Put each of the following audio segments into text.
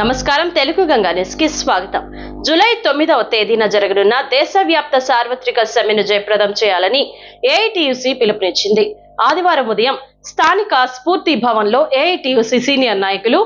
నమస్కారం తెలుగు గంగా న్యూస్కి స్వాగతం. జూలై తొమ్మిదవ తేదీన జరగనున్న దేశవ్యాప్త సార్వత్రిక సమ్మెను జయప్రదం చేయాలని ఏఐటియుసి పిలుపునిచ్చింది. ఆదివారం ఉదయం స్థానిక స్ఫూర్తి భవన్లో ఏఐటియుసి సీనియర్ నాయకులు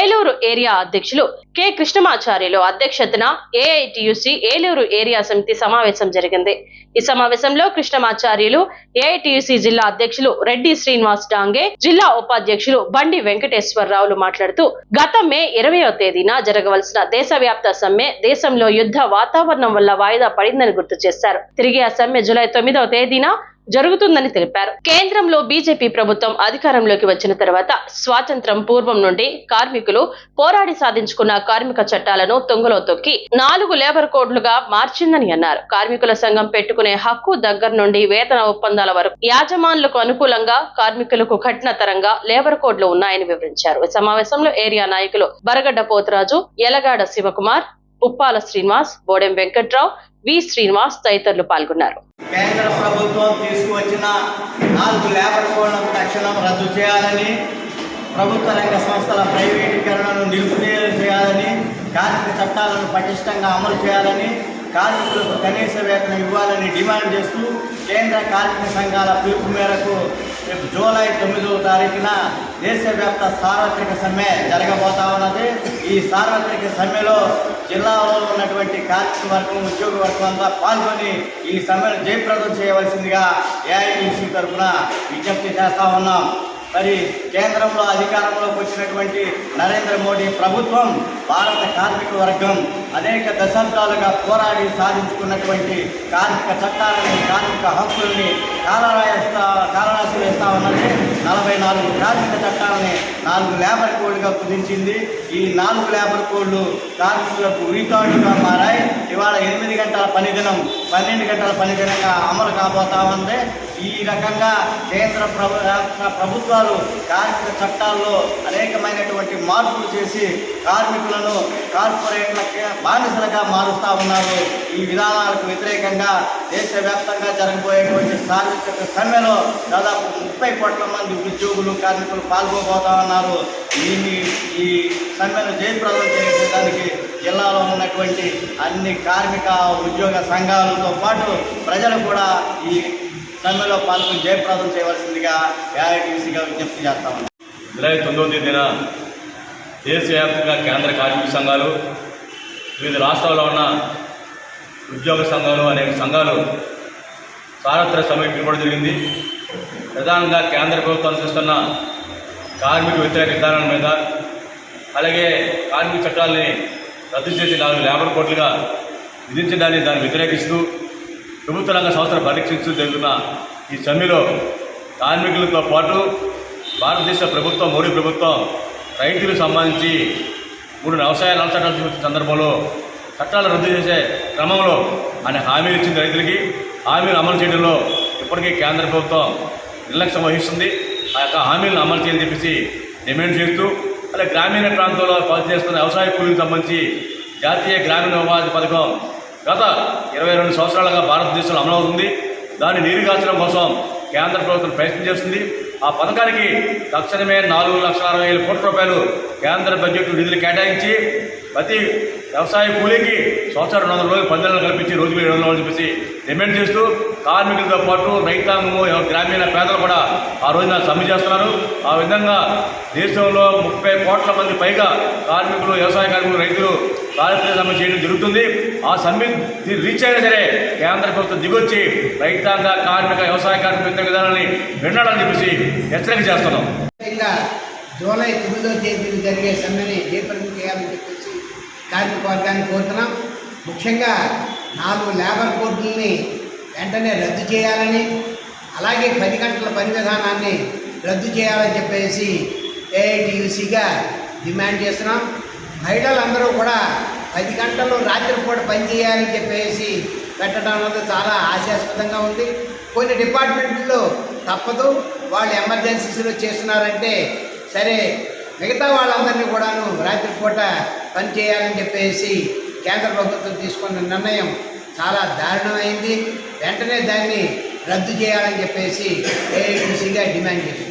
ఏలూరు ఏరియా అధ్యక్షులు కె కృష్ణమాచార్యులు అధ్యక్షతన ఏఐటియుసి ఏలూరు ఏరియా సమితి సమావేశం జరిగింది. ఈ సమావేశంలో కృష్ణమాచార్యులు ఏఐటియుసి జిల్లా అధ్యక్షులు రెడ్డి శ్రీనివాస్ డాంగే జిల్లా ఉపాధ్యక్షులు బండి వెంకటేశ్వరరావులు మాట్లాడుతూ గత మే ఇరవయో తేదీన జరగవలసిన దేశవ్యాప్త సమ్మె దేశంలో యుద్ధ వాతావరణం వల్ల వాయిదా పడిందని గుర్తు చేశారు. తిరిగి ఆ సమ్మె జులై తొమ్మిదవ తేదీన జరుగుతుందని తెలిపారు. కేంద్రంలో బీజేపీ ప్రభుత్వం అధికారంలోకి వచ్చిన తర్వాత స్వాతంత్రం పూర్వం నుండి కార్మికులు పోరాడి సాధించుకున్న కార్మిక చట్టాలను తొంగలో తొక్కి నాలుగు లేబర్ కోడ్లుగా మార్చిందని అన్నారు. కార్మికుల సంఘం పెట్టుకునే హక్కు దగ్గర నుండి వేతన ఒప్పందాల వరకు యాజమానులకు అనుకూలంగా కార్మికులకు కఠినతరంగా లేబర్ కోడ్లు ఉన్నాయని వివరించారు. ఈ సమావేశంలో ఏరియా నాయకులు బరగడ్డ పోతరాజు ఎలగాడ శివకుమార్ ఉప్పాల శ్రీనివాస్ బోడెం వెంకట్రావు వి శ్రీనివాస్ తదితరులు పాల్గొన్నారు. కేంద్ర ప్రభుత్వం తీసుకువచ్చిన నాలుగు లేబర్ కోడ్లను తక్షణం రద్దు చేయాలని ప్రభుత్వ రంగ సంస్థల ప్రైవేటీకరణను నిలుపుదల చేయాలని కార్మిక చట్టాలను పటిష్టంగా అమలు చేయాలని కార్మికులకు కనీస వేతనం ఇవ్వాలని డిమాండ్ చేస్తూ కేంద్ర కార్మిక సంఘాల పిలుపు మేరకు రేపు జూలై తొమ్మిదవ తారీఖున దేశవ్యాప్త సార్వత్రిక సమ్మె జరగబోతా ఉన్నది. ఈ సార్వత్రిక సమ్మెలో జిల్లాలో ఉన్నటువంటి కార్మిక వర్గం ఉద్యోగ వర్గం అంతా పాల్గొని ఈ సమ్మెను జయప్రదం చేయవలసిందిగా ఏఐటీసీ తరఫున విజ్ఞప్తి చేస్తా ఉన్నాం. మరి కేంద్రంలో అధికారంలోకి వచ్చినటువంటి నరేంద్ర మోడీ ప్రభుత్వం భారత కార్మిక వర్గం అనేక దశాబ్దాలుగా పోరాడి సాధించుకున్నటువంటి కార్మిక చట్టాలని కార్మిక హక్కుల్ని కాలరాయిస్తా కాలరాశి వేస్తా ఉన్నది. నలభై నాలుగు కార్మిక చట్టాలని నాలుగు లేబర్ కోడ్గా కుదించింది. ఈ నాలుగు లేబర్ కోడ్లు కార్మికులకు ఉరితాడుగా మారాయి. ఇవాళ ఎనిమిది గంటల పనిదినం పన్నెండు గంటల పనిదినంగా అమలు కాబోతా ఉంది. ఈ రకంగా కేంద్ర ప్రభు రాష్ట్ర ప్రభుత్వాలు కార్మిక చట్టాల్లో అనేకమైనటువంటి మార్పులు చేసి కార్మికులను కార్పొరేట్ల బానిసలుగా మారుస్తూ ఉన్నారు. ఈ విధానాలకు వ్యతిరేకంగా దేశవ్యాప్తంగా జరగబోయేటువంటి సార్వత్రిక సమ్మెలో దాదాపు ముప్పై కోట్ల మంది ఉద్యోగులు కార్మికులు పాల్గొబోతా ఉన్నారు. దీన్ని ఈ సమ్మెను జయప్రదం చేయడానికి జిల్లాలో ఉన్నటువంటి అన్ని కార్మిక ఉద్యోగ సంఘాలతో పాటు ప్రజలు కూడా ఈ సమ్మెలో పాల్గొని జయప్రదం చేయవలసిందిగా ఏఐటీసీగా విజ్ఞప్తి చేస్తాము జూలై తొమ్మిదవ తేదీన దేశవ్యాప్తంగా కేంద్ర కార్మిక సంఘాలు వివిధ రాష్ట్రాల్లో ఉన్న ఉద్యోగ సంఘాలు అనేక సంఘాలు సారత్ర సమ్మె పిలుపడం జరిగింది. ప్రధానంగా కేంద్ర ప్రభుత్వం చేస్తున్న కార్మిక వ్యతిరేక విధానాల మీద అలాగే కార్మిక చట్టాలని రద్దు చేసి నాలుగు లేబర్ కోట్లుగా విధించడాన్ని దాన్ని వ్యతిరేకిస్తూ ప్రభుత్వ రంగ సంస్థను పరీక్షిస్తూ జరుగుతున్న ఈ సమ్మెలో కార్మికులతో పాటు భారతదేశ ప్రభుత్వం మోడీ ప్రభుత్వం రైతులకు సంబంధించి మూడు వ్యవసాయ చట్టాలు సందర్భంలో చట్టాలు రద్దు చేసే క్రమంలో ఆయన హామీలు ఇచ్చింది రైతులకి హామీలు అమలు చేయడంలో ఇప్పటికీ కేంద్ర ప్రభుత్వం నిర్లక్ష్యం వహిస్తుంది. ఆ యొక్క హామీలను అమలు చేయని చెప్పేసి డిమాండ్ చేస్తూ అలాగే గ్రామీణ ప్రాంతంలో పనిచేస్తున్న వ్యవసాయ కూలీలకు సంబంధించి జాతీయ గ్రామీణ ఉపాధి పథకం గత ఇరవై రెండు సంవత్సరాలుగా భారతదేశంలో అమలవుతుంది దాన్ని నీరుగార్చడం కోసం కేంద్ర ప్రభుత్వం ప్రయత్నం చేస్తుంది. ఆ పథకానికి తక్షణమే నాలుగు లక్షల అరవై వేల కోట్ల రూపాయలు కేంద్ర బడ్జెట్ నిధులు కేటాయించి ప్రతి వ్యవసాయ కూలీకి సంవత్సరం రెండు వందల రోజులు నెలలు కల్పించి రోజు ఏడు వందల చెప్పేసి డిమాండ్ చేస్తూ కార్మికులతో పాటు రైతాంగము గ్రామీణ పేదలు కూడా ఆ రోజున సమ్మె చేస్తున్నారు. ఆ విధంగా దేశంలో ముప్పై కోట్ల మంది పైగా కార్మికులు వ్యవసాయ కార్మికులు రైతులు కార్మికులు సమ్మె చేయడం జరుగుతుంది. ఆ సమ్మె రీచ్ అయినా సరే కేంద్ర ప్రభుత్వం దిగొచ్చి రైతాంగ కార్మిక వ్యవసాయ కార్మిక వ్యతిరేక విధానాన్ని వినాలని చెప్పేసి హెచ్చరిక చేస్తున్నాం. జూలై తొమ్మిదో తేదీన జరిగే సమ్మెని జయప్రదం చేయాలని చెప్పేసి కార్మిక వర్గాన్ని కోరుతున్నాం. ముఖ్యంగా నాలుగు లేబర్ కోడ్లని వెంటనే రద్దు చేయాలని అలాగే పది గంటల పని విధానాన్ని రద్దు చేయాలని చెప్పేసి ఏఐటియుసిగా డిమాండ్ చేస్తున్నాం. మహిళలందరూ కూడా పది గంటలు రాత్రిపూట పని చేయాలని చెప్పేసి పెట్టడం అన్నది చాలా ఆశాస్పదంగా ఉంది. కొన్ని డిపార్ట్మెంట్లో తప్పదు. వాళ్ళు ఎమర్జెన్సీస్లో చేస్తున్నారంటే సరే మిగతా వాళ్ళందరినీ కూడాను రాత్రిపూట పని చేయాలని చెప్పేసి కేంద్ర ప్రభుత్వం తీసుకున్న నిర్ణయం చాలా దారుణమైంది. వెంటనే దాన్ని రద్దు చేయాలని చెప్పేసి ఏఐటీసీగా డిమాండ్ చేసింది.